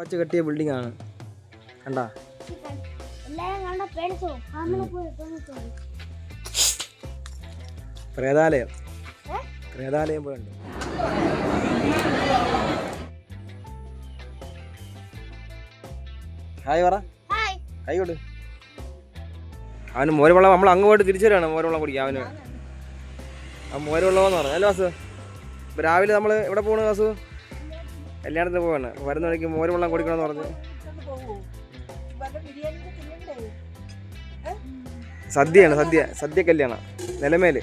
വെച്ച് കെട്ടിയ ബിൽഡിംഗ് ആണ്. കണ്ടാ? പ്രേതാലയം? പ്രേതാലയം പോയുണ്ട് ഹായ് പറ. ഹായ് കൈ കൊടു. അവന് മോരുവെള്ളം നമ്മൾ അങ്ങോട്ട് പോയിട്ട് തിരിച്ചു വരികയാണ് മോരുവെള്ളം കുടിക്കാൻ അവന്. ആ മോരുവെള്ളം എന്ന് പറഞ്ഞു. അല്ലേ വാസു? രാവിലെ നമ്മൾ എവിടെ പോകണു വാസു? കല്യാണത്തിന് പോവാണ്. വരുന്ന വഴിക്ക് മോരുവെള്ളം കുടിക്കണമെന്ന് പറഞ്ഞു. സദ്യയാണ് സദ്യ. സദ്യ കല്യാണ. നിലമേൽ.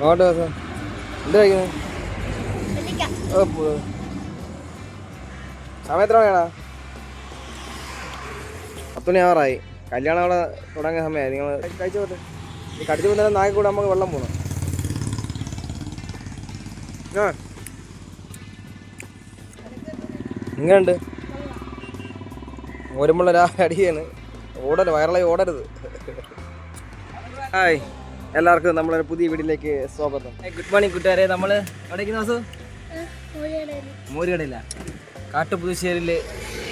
അങ്ങോട്ട് സാർ എന്താ കഴിക്കുന്നത് സമയം എത്ര മണിയാടാ? പത്തുമണി ആവാറായി കല്യാണം അവിടെ തുടങ്ങിയ സമയമായി. നിങ്ങൾ കഴിച്ചു പോട്ടെ. കടിച്ചു പോകുന്ന നാക്കി കൂടെ നമുക്ക് വെള്ളം പോകണം ആ. എങ്ങനെയുണ്ട് ഓരുമുള്ള രാ അടിയാണ്. ഓടരുത് വയറലായി ഓടരുത്. ഹായ് എല്ലാവർക്കും നമ്മളൊരു പുതിയ വീട്ടിലേക്ക് സ്വാഗതം. ഗുഡ് മോർണിംഗ് കൂട്ടുകാരെ. നമ്മൾ എവിടേക്ക് ദിവസം മൂരുകടയില്ല കാട്ടുപുതുശ്ശേരിയിൽ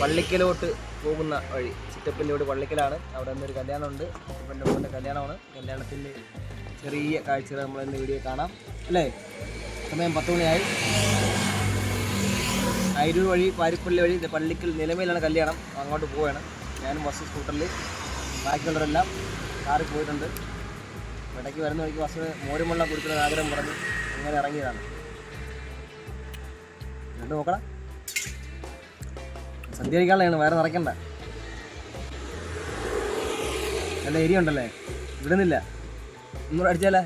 പള്ളിക്കലോട്ട് പോകുന്ന വഴി. ചിറ്റപ്പള്ളിയോട് പള്ളിക്കലാണ് അവിടെ നിന്നൊരു കല്യാണമുണ്ട്. ചിറ്റപ്പന്റെ മോന്റെ കല്യാണമാണ്. കല്യാണത്തിന്റെ ചെറിയ കാഴ്ചകൾ നമ്മൾ ഇന്ന് വീഡിയോ കാണാം. അല്ലേ? സമയം പത്ത് മണിയായി. അരൂർ വഴി പാരിപ്പള്ളി വഴി പള്ളിക്കൽ നിലമയിലാണ് കല്യാണം. അങ്ങോട്ട് പോവുകയാണ് ഞാനും ബസ് സ്കൂട്ടറിൽ ബാക്കിയുള്ളവരെല്ലാം കാറിൽ പോയിട്ടുണ്ട്. ഇടയ്ക്ക് വരുന്ന വഴിക്ക് ബസ് മോരുമുള്ള കുടിക്കുന്ന ആഗ്രഹം പറഞ്ഞ്. അങ്ങനെ ഇറങ്ങിയതാണ്. രണ്ട് നോക്കണം. സദ്യ കഴിക്കാനുള്ളതാണ് വേറെ നിറയ്ക്കണ്ട നല്ല ഏരിയ ഉണ്ടല്ലേ? വിടുന്നില്ല. ഒന്നുകൂടെ അടിച്ചാലേ?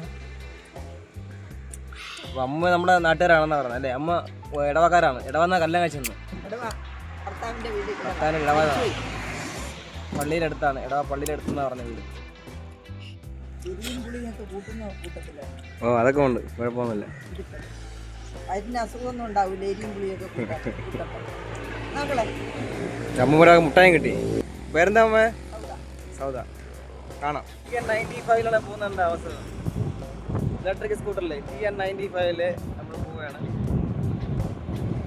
അപ്പം അമ്മ നമ്മുടെ നാട്ടുകാരാണെന്നാണ് പറഞ്ഞത് അല്ലേ? അമ്മ ഇടവക്കാരാണ്. ഇടവന്ന കല്ലം കഴിച്ചെന്ന് ഭർത്താവിന്റെ ഇടവതാണ് പള്ളിയുടെ അടുത്താണ് ഇടവ പള്ളിയുടെ അടുത്തെന്നാ പറഞ്ഞ വീട്. ഓ അതൊക്കെ ഉണ്ട്. കുഴപ്പമൊന്നുമില്ല. അതിന് അസുഖമൊന്നും ഉണ്ടാവില്ല. എരിയും പുളിയൊക്കെ കൂട്ടാൻ കൂട്ടപ്പം. നോക്കളെ മുട്ടായും കിട്ടി. വേറെന്താ അമ്മ? സൗദ. കാണാം. ടി എൻ നയന്റി ഫൈവിലാണ് പോകുന്ന എന്താ അവസ്ഥ ഇലക്ട്രിക് സ്കൂട്ടറിലെ ടി എൻ നയന്റി ഫൈവിൽ നമ്മൾ പോവുകയാണ്.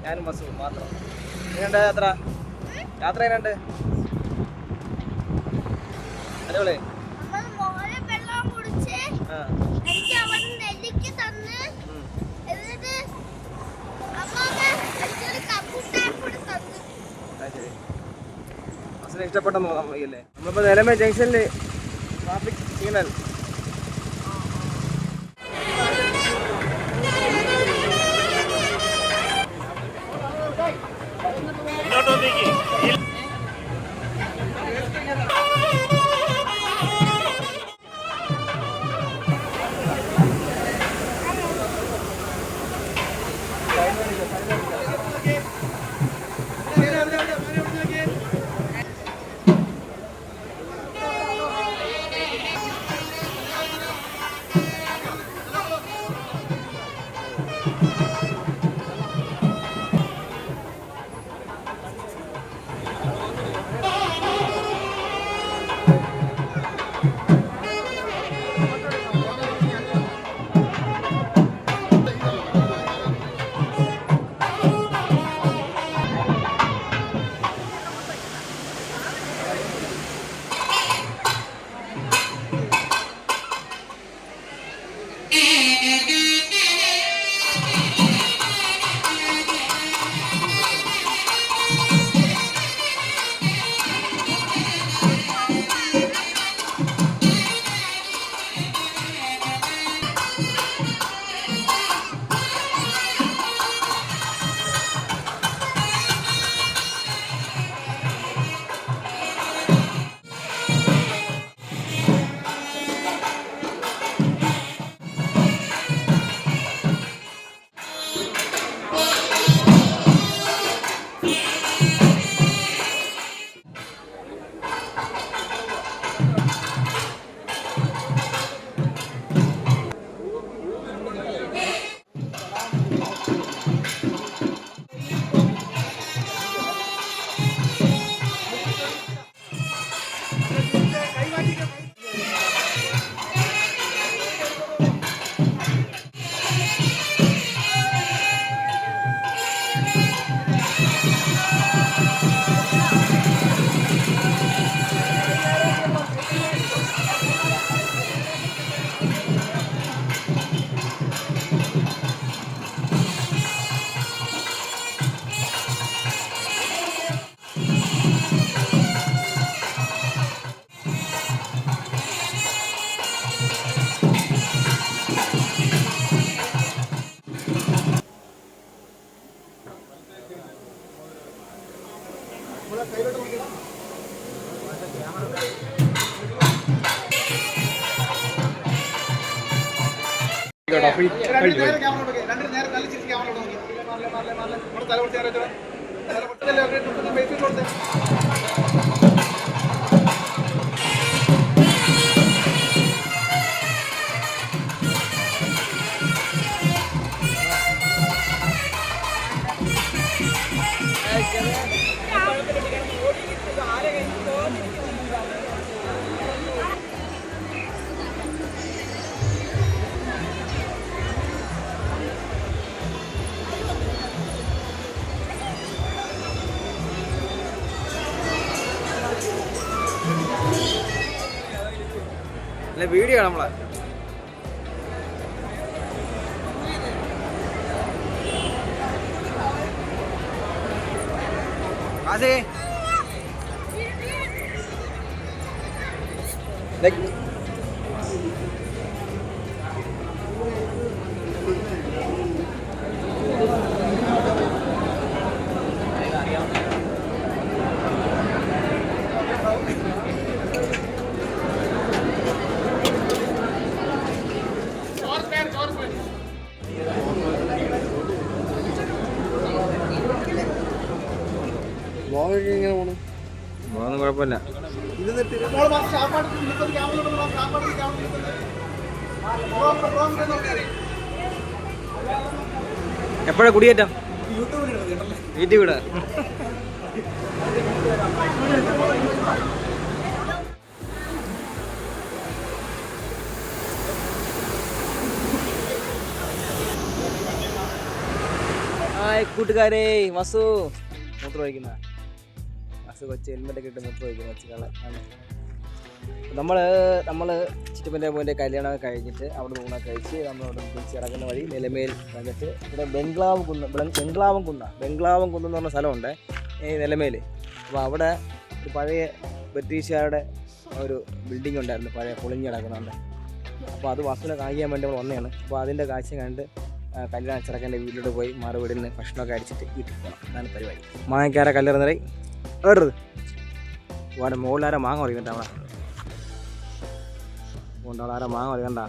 ഞാനും ബസ്സും മാത്രം. എങ്ങനെയുണ്ട് യാത്ര? യാത്ര എങ്ങനെയുണ്ട്? അടിപൊളി. തോന്നുന്നില്ലേ നമ്മളിപ്പോൾ നിലമേ ജംഗ്ഷനിൽ ട്രാഫിക് സിഗ്നൽ ട്രിപ്പിന് ബേസിൽ കൊടുത്തേ. അല്ല വീഡിയോ നമ്മളെ. അതെ എപ്പോഴാ കുടിയേറ്റം? വീട്ടിൽ വിടാ. ഹായ് കൂട്ടുകാരെ വസു. മൂത്ര വഹിക്കുന്ന വസു കൊച്ച് ഹെൽമെറ്റൊക്കെ ഇട്ട് മൂത്ര വഹിക്കുന്ന കൊച്ചുകളെ നമ്മൾ നമ്മൾ ചിറ്റപ്പന്റെ മോന്റെ കല്യാണം കഴിഞ്ഞിട്ട് അവിടെ ഊണ കഴിച്ച് തിരിച്ച് ഇറങ്ങുന്ന വഴി നിലമേൽ വന്നിട്ട് ഇവിടെ ബംഗ്ലാവ് കുന്ന് ബംഗ്- ബംഗ്ലാവം കുന്ന ബംഗ്ലാവം കുന്ന് എന്ന് പറഞ്ഞ സ്ഥലമുണ്ട് ഈ നിലമേൽ. അപ്പോൾ അവിടെ ഒരു പഴയ ബ്രിട്ടീഷുകാരുടെ ഒരു ബിൽഡിംഗ് ഉണ്ടായിരുന്നു പഴയ പൊളിഞ്ഞ് കിടക്കുന്നുണ്ട് അപ്പോൾ അത് വസ്തുവിനെ കാണിക്കാൻ വേണ്ടി നമ്മൾ വന്നതാണ്. അപ്പോൾ അതിന്റെ കാഴ്ച കണ്ട് കല്യാണ ചെറുക്കന്റെ വീട്ടിലോട്ട് പോയി മാറി മറുപടിയിൽ നിന്ന് ഭക്ഷണമൊക്കെ അടിച്ചിട്ട് വീട്ടിൽ പോകണം. അതാണ് പരിപാടി. മാങ്ങക്കാരെ കല്ലെറുന്നറ ഏറത് വേറെ മുകളിലാരെ മാങ്ങ പറയുന്നുണ്ട് അവിടെ കൊണ്ടാളാരെ മാങ്ങ വരണ്ട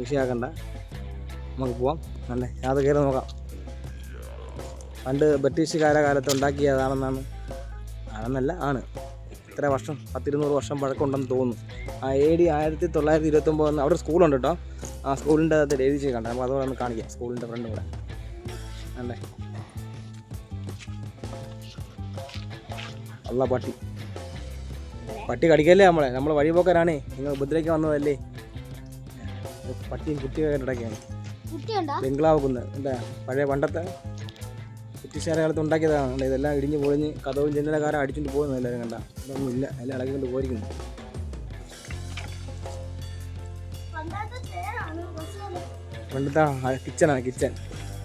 വിഷയാക്കണ്ട നമുക്ക് പോവാം. നല്ല അത് കയറി നോക്കാം. പണ്ട് ബ്രിട്ടീഷുകാരെ കാലത്ത് ഉണ്ടാക്കിയതാണെന്നാണ് ആണെന്നല്ല ആണ്. ഇത്ര വർഷം പത്തിരുന്നൂറ് വർഷം പഴക്കമുണ്ടെന്ന് തോന്നുന്നു. ആ എ ഡി ആയിരത്തി തൊള്ളായിരത്തി ഇരുപത്തൊമ്പത് അവിടെ സ്കൂളുണ്ട് കേട്ടോ. ആ സ്കൂളിന്റെ അത് എഴുതി കണ്ട. നമുക്ക് അതുപോലെ ഒന്ന് കാണിക്കാം. സ്കൂളിന്റെ ഫ്രണ്ട് കൂടെ. അല്ലേ അല്ല പട്ടി. പട്ടി കടിക്കല്ലേ നമ്മളെ? നമ്മൾ വഴി വഴിപോക്കരാണേ. നിങ്ങൾ ഉപദ്രവിക്കാൻ വന്നതല്ലേ? പട്ടിയും കുട്ടിയൊക്കെ ഇടയ്ക്കാണ് ബംഗ്ലാവ് കുന്ന് എന്താ പഴയ പണ്ടത്തെ ബ്രിട്ടീഷുകാരെ കാലത്ത് ഉണ്ടാക്കിയതാണ് ഇതെല്ലാം ഇടിഞ്ഞ് പൊളിഞ്ഞ് കഥവും ജനലക്കാരം അടിച്ചുകൊണ്ട് പോകുന്നു എല്ലാവരും കണ്ട. ഇതൊന്നും ഇല്ല. എല്ലാം ഇളകിക്കൊണ്ട് പോയിരിക്കുന്നു. പണ്ടത്തെ കിച്ചണാണ് കിച്ചൺ.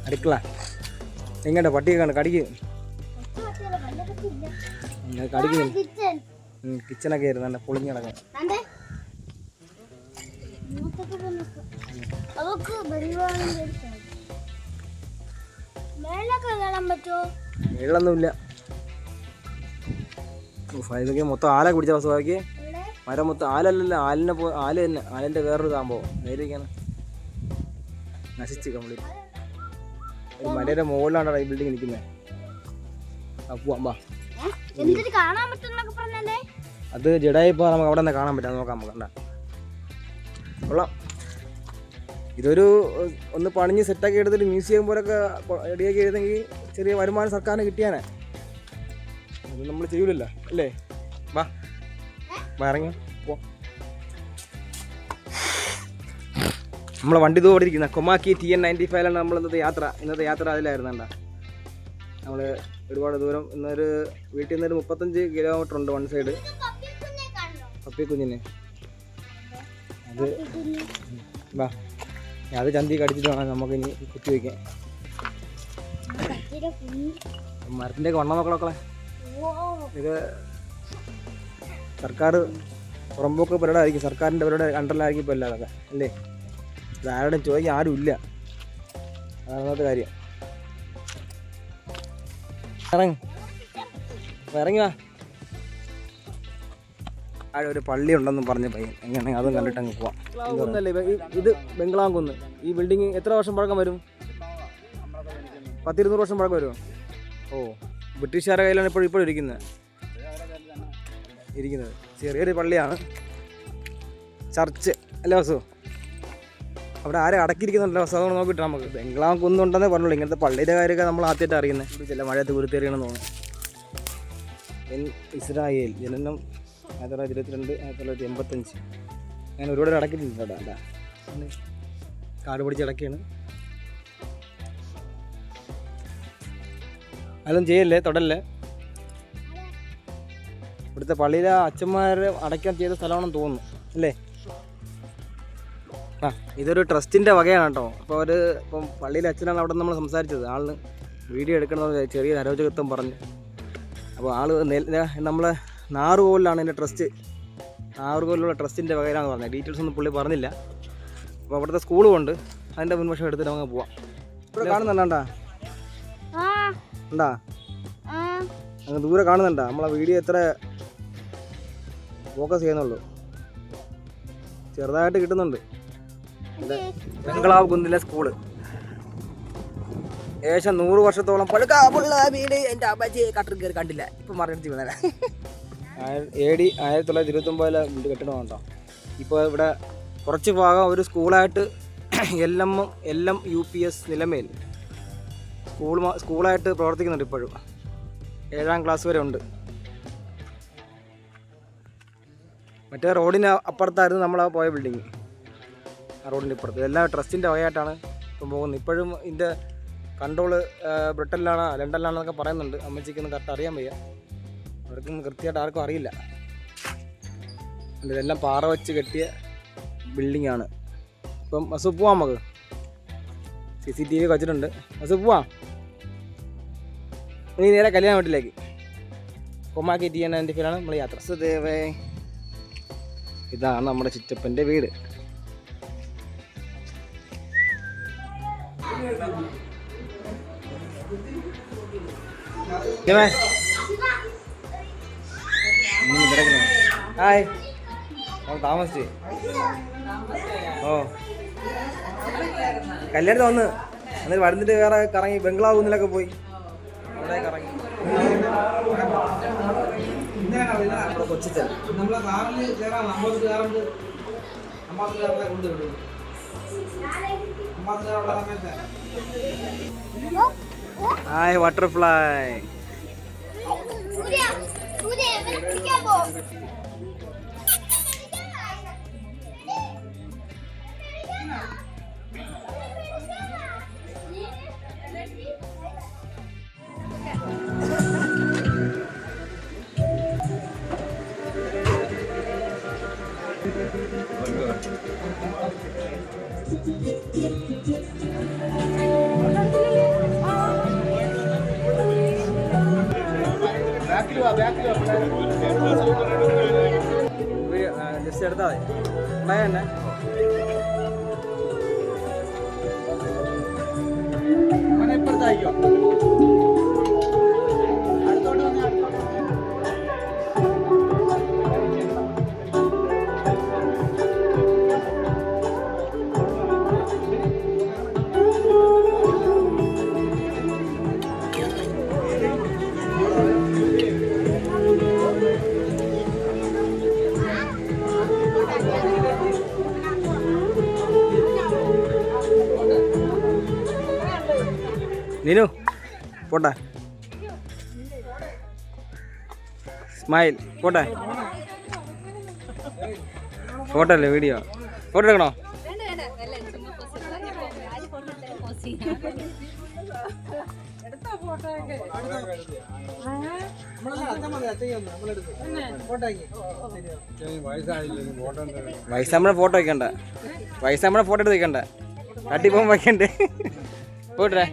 അടുക്കള. എങ്ങോട്ടാ പട്ടിയൊക്കെ കണ്ട്? കടിക്കും. കടിക്കുന്നു. കിച്ചണൊക്കെ ആയിരുന്നു നല്ല പൊളിഞ്ഞ് വെള്ളമൊന്നുമില്ല ഉഫ്, ഇതൊക്കെ മൊത്തം ആല കുടിച്ച ഇവിടെ മരം മൊത്തം ആലല്ലല്ലോ ആലിനെ പോ ആല തന്നെ ആലിന്റെ വേറൊരു സംഭവം. നേരിക്കാണ് നശിച്ച് കംപ്ലീറ്റ് ഒരു മലയുടെ മുകളിലാണ് ഈ ബിൽഡിംഗ് നിൽക്കുന്നത് ആ പോവാം വാ. അത് ജഡായിപ്പോൾ നമുക്ക് അവിടെ നിന്ന് കാണാൻ പറ്റാം. നോക്കാം നമുക്ക് കൊള്ളാം. ഇതൊരു ഒന്ന് പണിഞ്ഞ് സെറ്റാക്കി എടുത്തിട്ട് മ്യൂസിയം പോലൊക്കെ റെഡിയാക്കി എഴുതെങ്കിൽ ചെറിയ വരുമാനം സർക്കാരിന് കിട്ടിയാനെ. അത് നമ്മൾ ചെയ്യൂലല്ലോ അല്ലേ? വാ. വാ പോ. നമ്മളെ വണ്ടി ഇത് ഓടിയിരിക്കുന്ന. കൊമാക്കി ടി എൻ നയന്റി ഫൈവിലാണ് നമ്മൾ ഇന്നത്തെ യാത്ര. ഇന്നത്തെ യാത്ര അതിലായിരുന്നു കണ്ട നമ്മൾ ഒരുപാട് ദൂരം ഇന്നൊരു വീട്ടിൽ നിന്നൊരു മുപ്പത്തഞ്ച് കിലോമീറ്റർ ഉണ്ട് വൺ സൈഡ് കുഞ്ഞിനെ അത് വാ. അത് ചന്തി കടിച്ചിട്ട് വേണം നമുക്ക് ഇനി കുത്തി വയ്ക്കാൻ മരത്തിന്റെ ഒക്കെ വണ്ണം നോക്കണോക്കളെ ഇത് സർക്കാർ പുറമ്പോക്ക് പരിപാടിയായിരിക്കും സർക്കാരിന്റെ പരിപാടി അണ്ടറിലായിരിക്കും ഇപ്പോൾ അല്ലാതൊക്കെ അല്ലേ? ഇത് ആരുടെ ചോദിക്കാൻ ആരും ഇല്ല. അതാണ് കാര്യം. ഇറങ്ങി. ഇറങ്ങി വാ. അവിടെ ഒരു പള്ളി ഉണ്ടെന്ന് പറഞ്ഞ പയ്യൻ എങ്ങനെയാണെങ്കിൽ അതും കണ്ടിട്ട് അങ്ങ് പോവാം. കുന്നല്ലേ ഇത് ബംഗ്ലാംകുന്ന് ഈ ബിൽഡിംഗ് എത്ര വർഷം പഴക്കം വരും? പത്തിരുന്നൂറ് വർഷം പഴക്കം വരുമോ ഓ ബ്രിട്ടീഷുകാരുടെ കയ്യിലാണ് ഇപ്പോൾ ഇപ്പോൾ ഇരിക്കുന്നത്. ഇരിക്കുന്നത്. ചെറിയൊരു പള്ളിയാണ്. ചർച്ച്. അല്ലേ വസു? അവിടെ ആരെ അടക്കിയിരിക്കുന്നുണ്ടല്ലോ വസു? അതുകൊണ്ട് നോക്കിയിട്ട് നമുക്ക്. ബംഗ്ലാം കുന്നുണ്ടെന്നേ പറഞ്ഞുള്ളൂ. ഇങ്ങനത്തെ പള്ളിയുടെ കാര്യമൊക്കെ നമ്മൾ ആദ്യമായിട്ട് അറിയുന്നത്. ചില മഴയത്ത് കുരുത്തേറിയണമെന്ന് തോന്നുന്നു. ഇസ്രായേൽ ജനനം ആയിരത്തി തൊള്ളായിരത്തി ഇരുപത്തിരണ്ട് ആയിരത്തി തൊള്ളായിരത്തി എൺപത്തഞ്ച് അങ്ങനെ ഒരുപാട് അടക്കിയിട്ടുണ്ട് കേട്ടോ അതാ. ഒന്ന് കാട് പിടിച്ച് അടക്കിയാണ് അതൊന്നും ചെയ്യല്ലേ തൊടല്ലേ? ഇവിടുത്തെ പള്ളിയിലെ അച്ഛന്മാർ അടയ്ക്കാൻ ചെയ്ത സ്ഥലമാണെന്ന് തോന്നുന്നു അല്ലേ? ആ ഇതൊരു ട്രസ്റ്റിന്റെ വകയാണ് കേട്ടോ. അപ്പോൾ അവർ ഇപ്പം പള്ളിയിലെ അച്ഛനാണ് അവിടെ നമ്മൾ സംസാരിച്ചത്. ആളിന് വീഡിയോ എടുക്കണമെന്ന് ചെറിയ അരോചകത്വം പറഞ്ഞു. അപ്പോൾ ആൾ നമ്മളെ നാറുകോലിലാണ് എന്റെ ട്രസ്റ്റ് നാറുകോലിലുള്ള ട്രസ്റ്റിന്റെ വകയിലാണെന്ന് പറഞ്ഞത്. ഡീറ്റെയിൽസ് ഒന്നും പുള്ളി പറഞ്ഞില്ല. അപ്പോൾ അവിടുത്തെ സ്കൂളും ഉണ്ട് അതിന്റെ മുൻവശം എടുത്തിട്ട് നമുക്ക് പോവാം. ഇവിടെ കാണുന്നുണ്ടാ ഉണ്ടാ അങ്ങ് ദൂരെ കാണുന്നുണ്ടാ? നമ്മളെ വീഡിയോ എത്ര ഫോക്കസ് ചെയ്യുന്നുള്ളൂ. ചെറുതായിട്ട് കിട്ടുന്നുണ്ട്. ബംഗ്ലാവ് കുന്നിലെ സ്കൂൾ ഏകദേശം നൂറ് വർഷത്തോളം പഴുക്കാ പുള്ള വീട്. എന്റെ അമ്മച്ചി കട്ടർ കയറി കണ്ടില്ല. ഇപ്പം മറിയടിച്ച് വീണേ എ ഡി ആയിരത്തി തൊള്ളായിരത്തി ഇരുപത്തൊമ്പതിലെ കെട്ടിടം കേട്ടോ ഇപ്പോൾ ഇവിടെ കുറച്ച് ഭാഗം ഒരു സ്കൂളായിട്ട് L M L M U P S Nilamel school സ്കൂളായിട്ട് പ്രവർത്തിക്കുന്നുണ്ട് ഇപ്പോഴും. ഏഴാം ക്ലാസ് വരെ ഉണ്ട്. മറ്റേ റോഡിന് അപ്പുറത്തായിരുന്നു നമ്മൾ ആ പോയ ബിൽഡിങ് ആ റോഡിന്റെ ഇപ്പുറത്ത്. ഇതെല്ലാം ട്രസ്റ്റിന്റെ വകയായിട്ടാണ് ഇപ്പം പോകുന്നത്. ഇപ്പോഴും ഇതിന്റെ കൺട്രോൾ ബ്രിട്ടനിലാണ് ലണ്ടനിലാണെന്നൊക്കെ പറയുന്നുണ്ട്. അമ്മച്ചിക്കൊന്നും കറക്റ്റ് അറിയാൻ വയ്യ. അവർക്കും കൃത്യമായിട്ട് ആർക്കും അറിയില്ല. ഇതെല്ലാം പാറ വെച്ച് കെട്ടിയ ബിൽഡിംഗ് ആണ്. ഇപ്പം ബസ് പോവാം നമുക്ക്. സി സി ടി വി വെച്ചിട്ടുണ്ട്. ബസ് പോവാം? നീ നേരെ കല്യാണ വീട്ടിലേക്ക്. കൊമാക്കി ടി എൻ എന്റെ പേരാണ് നമ്മൾ യാത്ര. സുദേവേ ഇതാണ് നമ്മുടെ ചിറ്റപ്പന്റെ വീട്. ഇങ്ങനെ ഹായ്. താമസിച്ച്. ഓ. കല്യാണത്തിന് വന്ന്. എന്നിട്ട് വരുന്നിട്ട് വേറെ കറങ്ങി ബംഗ്ലാവ് കുന്നിലൊക്കെ പോയി. അവിടെ കറങ്ങി. കൊച്ചിച്ചൻ. നമ്മളെ കാറിൽ ജസ്റ്റ് എടുത്താൽ മതി ഉണ്ടായ തന്നെ ഇപ്പുറത്തായിക്കോ പോട്ടെ. സ്മൈൽ പോട്ടെ. ഫോട്ടോ അല്ലേ വീഡിയോ? ഫോട്ടോ എടുക്കണോ? ഫോട്ടോയ്ക്ക് വയസ്സാമ്പഴെ ഫോട്ടോ വയ്ക്കണ്ട നമ്മളെ ഫോട്ടോ എടുത്ത് വയ്ക്കണ്ട തട്ടിപ്പം വയ്ക്കണ്ടേ പോട്ടെ.